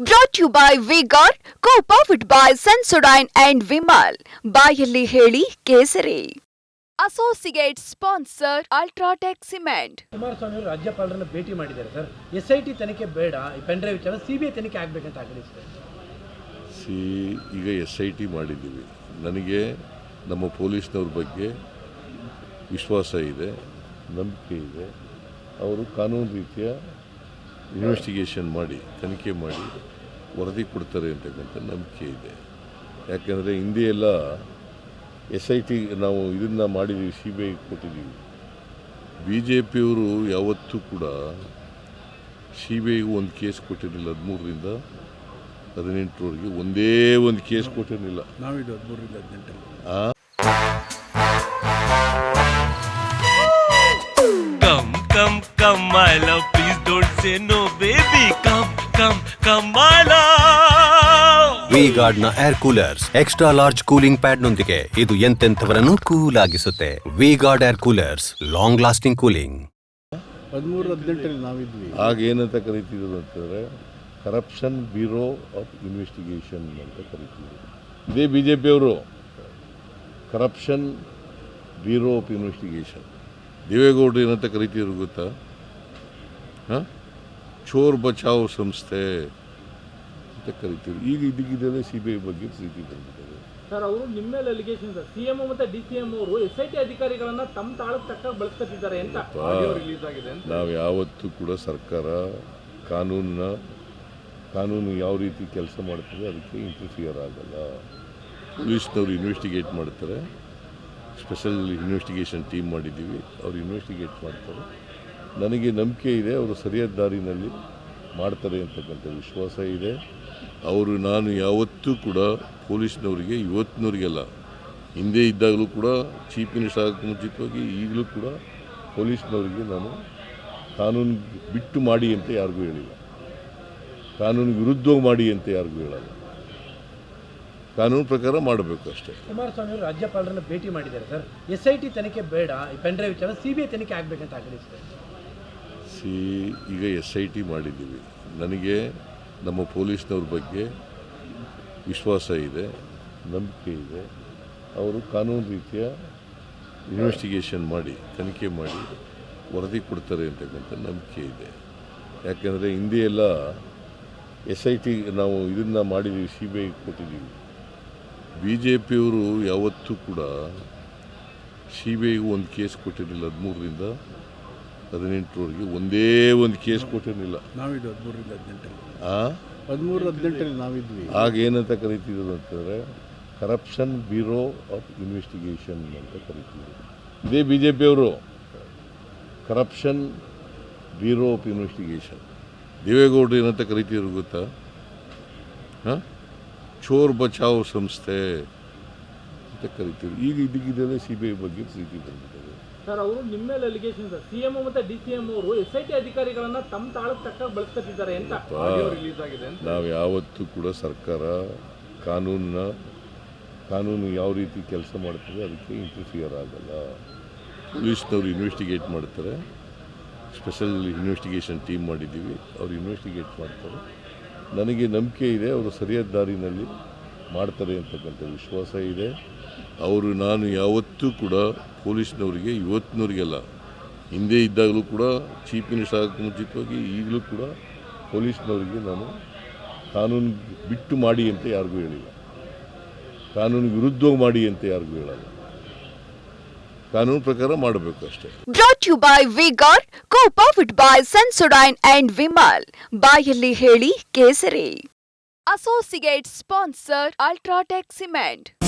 Brought you by V Guard co powered by Sensodyne and Vimal ಬಾಯಲ್ಲಿ ಹೇಳಿ ಕೇಸರಿ. Associate sponsor UltraTech cement Kumaraswamy ಅವರು ರಾಜ್ಯಪಾಲರನ್ನ ಭೇಟಿ ಮಾಡಿದ್ದಾರೆ ಸರ್. ಎಸ್ ಐ ಟಿ ತನಿಖೆ ಬೇಡ ಈ ಪೆನ್ಡ್ರೈವ್ ವಿಚಾರ ಸಿ ಬಿ ಐ ತನಿಖೆ ಆಗಬೇಕಂತ ಆಗ್ರಹಿಸಿದೆ ಸಿ ಈಗ ಎಸ್ ಐ ಟಿ ಮಾಡಿದ್ದೀವಿ. ನನಗೆ ನಮ್ಮ ಪೊಲೀಸ್ನವ್ರ ಬಗ್ಗೆ ವಿಶ್ವಾಸ ಇದೆ ನಂಬಿಕೆ ಇದೆ. ಅವರು ಕಾನೂನು ರೀತಿಯ ಇನ್ವೆಸ್ಟಿಗೇಷನ್ ಮಾಡಿ ತನಿಖೆ ಮಾಡಿ ವರದಿ ಕೊಡ್ತಾರೆ ಅಂತಕ್ಕಂಥ ನಂಬಿಕೆ ಇದೆ. ಯಾಕೆಂದರೆ ಹಿಂದೆ ಎಲ್ಲ ಎಸ್ ಐ ಟಿ ನಾವು ಇದನ್ನು ಮಾಡಿದ್ದೀವಿ ಸಿ ಬಿ ಐ ಕೊಟ್ಟಿದ್ದೀವಿ ಬಿ ಜೆ ಪಿಯವರು ಯಾವತ್ತೂ ಕೂಡ ಸಿ ಬಿ ಐಗೂ ಒಂದು ಕೇಸ್ ಕೊಟ್ಟಿರಲಿಲ್ಲ ಹದಿಮೂರರಿಂದ ಹದಿನೆಂಟರವರೆಗೆ. ಒಂದೇ ಒಂದು ಕೇಸ್ ಕೊಟ್ಟಿರಲಿಲ್ಲ. ನಾವಿದು ಹದಿಮೂರರಿಂದ ಹದಿನೆಂಟರಲ್ಲಿ. ಆ? Come come my love. Please baby come come ಕಮಾಲ. V ಗಾರ್ಡ್ನ air coolers extra large cooling pad ನೊಂದಿಗೆ ಇದು ಎಂತೆಂಥವರನ್ನು cool ಆಗಿಸುತ್ತೆ V Guard air coolers long lasting cooling ಹದಿಮೂರು ಹದಿನೆಂಟರಲ್ಲಿ ನಾವಿದ್ವಿ. ಆಗ ಏನಂತ ಕರಿತಿದ್ರು ಅಂತಂದರೆ ಕರಪ್ಷನ್ ಬ್ಯೂರೋ ಆಫ್ ಇನ್ವೆಸ್ಟಿಗೇಷನ್ ಅಂತ ಕರಿತಿದ್ರು. ಇದೇ ಬಿ ಜೆ ಪಿಯವರು ಕರಪ್ಷನ್ ಬ್ಯೂರೋ ಆಫ್ ಇನ್ವೆಸ್ಟಿಗೇಷನ್ ದೇವೇಗೌಡರು ಏನಂತ ಕರಿತಿದ್ರು ಗೊತ್ತಾ? ಹಾಂ? ಚೋರ್ ಬಚಾವ್ ಸಂಸ್ಥೆ ಅಂತ ಕರಿತೀವಿ. ಈಗ ಇದಕ್ಕಿದ್ದಲ್ಲೇ ಸಿ ಬಿ ಐ ಬಗ್ಗೆ ಪ್ರೀತಿ ಬಂದಿದ್ದಾರೆ ಸರ್ ಅವರು ನಿಮ್ಮ ಮೇಲೆ ಅಲಿಗೇಷನ್ ಸರ್ ಸಿಎಂ ಮತ್ತೆ ಡಿ ಸಿ ಎಂ ಅವರು ಎಸ್ ಐ ಟಿ ಅಧಿಕಾರಿಗಳನ್ನ ತಮ್ಮ ತಾಳಕ್ಕೆ ತಕ್ಕ ಬಳಸ್ಕೊತಿದ್ದಾರೆ ಅಂತ ರಿಲೀಸ್ ಆಗಿದೆ ಅಂತ. ನಾವು ಯಾವತ್ತೂ ಕೂಡ ಸರ್ಕಾರ ಕಾನೂನನ್ನ ಕಾನೂನು ಯಾವ ರೀತಿ ಕೆಲಸ ಮಾಡ್ತದೆ ಅದಕ್ಕೆ ಇಂಟರ್ಫಿಯರ್ ಆಗಲ್ಲ. ಪೊಲೀಸ್ನವರು ಇನ್ವೆಸ್ಟಿಗೇಟ್ ಮಾಡ್ತಾರೆ. ಸ್ಪೆಷಲ್ ಇನ್ವೆಸ್ಟಿಗೇಷನ್ ಟೀಮ್ ಮಾಡಿದ್ದೀವಿ. ಅವ್ರು ಇನ್ವೆಸ್ಟಿಗೇಟ್ ಮಾಡ್ತಾರೆ. ನನಗೆ ನಂಬಿಕೆ ಇದೆ, ಅವರು ಸರಿಯಾದ ದಾರಿನಲ್ಲಿ ಮಾಡ್ತಾರೆ ಅಂತಕ್ಕಂಥ ವಿಶ್ವಾಸ ಇದೆ. ಅವರು, ನಾನು ಯಾವತ್ತೂ ಕೂಡ ಪೊಲೀಸ್ನವರಿಗೆ, ಇವತ್ತಿನವರಿಗೆಲ್ಲ, ಹಿಂದೆ ಇದ್ದಾಗಲೂ ಕೂಡ, ಚೀಫ್ ಮಿನಿಸ್ಟರ್ ಆಗೋಕ್ಕೆ ಮುಂಚಿತವಾಗಿ, ಈಗಲೂ ಕೂಡ ಪೊಲೀಸ್ನವರಿಗೆ ನಾನು ಕಾನೂನು ಬಿಟ್ಟು ಮಾಡಿ ಅಂತ ಯಾರಿಗೂ ಹೇಳಿಲ್ಲ. ಕಾನೂನು ವಿರುದ್ಧವಾಗಿ ಮಾಡಿ ಅಂತ ಯಾರಿಗೂ ಹೇಳಲ್ಲ. ಕಾನೂನು ಪ್ರಕಾರ ಮಾಡಬೇಕು ಅಷ್ಟೇ. ಕುಮಾರಸ್ವಾಮಿ ಅವರು ರಾಜ್ಯಪಾಲರನ್ನ ಭೇಟಿ ಮಾಡಿದ್ದಾರೆ ಸರ್. ಎಸ್ ಐ ಟಿ ತನಿಖೆ ಬೇಡ, ಈ ಪೆನ್ಡ್ರೈವ್ ವಿಚಾರ ಸಿ ಬಿ ಐ ತನಿಖೆ ಆಗಬೇಕಂತ ಆಗ್ರಹಿಸಿದ್ದಾರೆ. ಸಿ, ಈಗ ಎಸ್ ಐ ಟಿ ಮಾಡಿದ್ದೀವಿ. ನನಗೆ ನಮ್ಮ ಪೊಲೀಸ್ನವ್ರ ಬಗ್ಗೆ ವಿಶ್ವಾಸ ಇದೆ, ನಂಬಿಕೆ ಇದೆ. ಅವರು ಕಾನೂನು ರೀತಿಯ ಇನ್ವೆಸ್ಟಿಗೇಷನ್ ಮಾಡಿ, ತನಿಖೆ ಮಾಡಿ ವರದಿ ಕೊಡ್ತಾರೆ ಅಂತಕ್ಕಂಥ ನಂಬಿಕೆ ಇದೆ. ಯಾಕೆಂದರೆ ಹಿಂದೆ ಎಲ್ಲ ಎಸ್ ಐ ಟಿ ನಾವು ಇದನ್ನು ಮಾಡಿದ್ದೀವಿ ಸಿ ಬಿ ಐ ಕೊಟ್ಟಿದ್ದೀವಿ ಬಿ ಜೆ ಪಿಯವರು ಯಾವತ್ತೂ ಕೂಡ ಸಿ ಬಿ ಐಗೂ ಒಂದು ಕೇಸ್ ಕೊಟ್ಟಿರಲಿಲ್ಲ ಹದಿಮೂರರಿಂದ. ಹದಿನೆಂಟರವರೆಗೆ ಒಂದೇ ಒಂದು ಕೇಸ್ ಕೊಟ್ಟಿರಲಿಲ್ಲ. ನಾವಿದು ಹದಿಮೂರರಿಂದ ಹದಿನೆಂಟರಲ್ಲಿ. ಆ? ಹದಿಮೂರು ಹದಿನೆಂಟರಲ್ಲಿ ನಾವಿದ್ವಿ. ಆಗ ಏನಂತ ಕರಿತಿದ್ರು ಅಂತಂದರೆ ಕರಪ್ಷನ್ ಬ್ಯೂರೋ ಆಫ್ ಇನ್ವೆಸ್ಟಿಗೇಷನ್ ಅಂತ ಕರಿತಿದ್ರು. ಇದೇ ಬಿ ಜೆ ಪಿಯವರು ಕರಪ್ಷನ್ ಬ್ಯೂರೋ ಆಫ್ ಇನ್ವೆಸ್ಟಿಗೇಷನ್ ದೇವೇಗೌಡರು ಏನಂತ ಕರಿತಿದ್ರು ಗೊತ್ತಾ? ಹಾಂ? ಚೋರ್ ಬಚಾವ್ ಸಂಸ್ಥೆ ಅಂತ ಕರಿತೀವಿ ಈಗ ಇದಕ್ಕಿದ್ದಲ್ಲೇ ಸಿ ಬಿ ಐ ಬಗ್ಗೆ ಪ್ರೀತಿ ಬಂದಿದ್ದಾರೆ ಸರ್ ಅವರು ನಿಮ್ಮ ಮೇಲೆ ಅಲಿಗೇಷನ್ ಸರ್ ಸಿಎಂ ಮತ್ತೆ ಡಿ ಸಿ ಎಂ ಅವರು ಎಸ್ ಐ ಟಿ ಅಧಿಕಾರಿಗಳನ್ನ ತಮ್ಮ ತಾಳಕ್ಕೆ ತಕ್ಕ ಬಳಸ್ಕೊತಿದ್ದಾರೆ ಅಂತ ರಿಲೀಸ್ ಆಗಿದೆ ಅಂತ. ನಾವು ಯಾವತ್ತೂ ಕೂಡ ಸರ್ಕಾರ ಕಾನೂನ ಕಾನೂನು ಯಾವ ರೀತಿ ಕೆಲಸ ಮಾಡ್ತದೆ ಅದಕ್ಕೆ ಇಂಟರ್ಫಿಯರ್ ಆಗಲ್ಲ. ಪೊಲೀಸ್ನವರು ಇನ್ವೆಸ್ಟಿಗೇಟ್ ಮಾಡ್ತಾರೆ. ಸ್ಪೆಷಲ್ ಇನ್ವೆಸ್ಟಿಗೇಷನ್ ಟೀಮ್ ಮಾಡಿದ್ದೀವಿ. ಅವ್ರು ಇನ್ವೆಸ್ಟಿಗೇಟ್ ಮಾಡ್ತಾರೆ. ನನಗೆ ನಂಬಿಕೆ ಇದೆ ಅವರು ಸರಿಯಾದ ದಾರಿನಲ್ಲಿ ಮಾಡ್ತಾರೆ ಅಂತಕ್ಕಂಥ ವಿಶ್ವಾಸ ಇದೆ. ಅವರು, ನಾನು ಯಾವತ್ತೂ ಕೂಡ ಪೊಲೀಸ್ನವರಿಗೆ, ಇವತ್ತಿನವರಿಗೆಲ್ಲ, ಹಿಂದೆ ಇದ್ದಾಗಲೂ ಕೂಡ ಚೀಫ್ ಮಿನಿಸ್ಟರ್ ಆಗೋಕ್ಕೆ ಮುಂಚಿತವಾಗಿ, ಈಗಲೂ ಕೂಡ ಪೊಲೀಸ್ನವರಿಗೆ ನಾನು ಕಾನೂನು ಬಿಟ್ಟು ಮಾಡಿ ಅಂತ ಯಾರಿಗೂ ಹೇಳಿಲ್ಲ. ಕಾನೂನು ವಿರುದ್ಧವಾಗಿ ಮಾಡಿ ಅಂತ ಯಾರಿಗೂ ಹೇಳಲ್ಲ. ಕಾನೂನು ಪ್ರಕಾರ ಮಾಡಬೇಕು ಅಷ್ಟೇ. Brought you by V Guard co powered by Sensodyne and Vimal ಬಾಯಲ್ಲಿ ಹೇಳಿ ಕೇಸರಿ. Associate sponsor UltraTech cement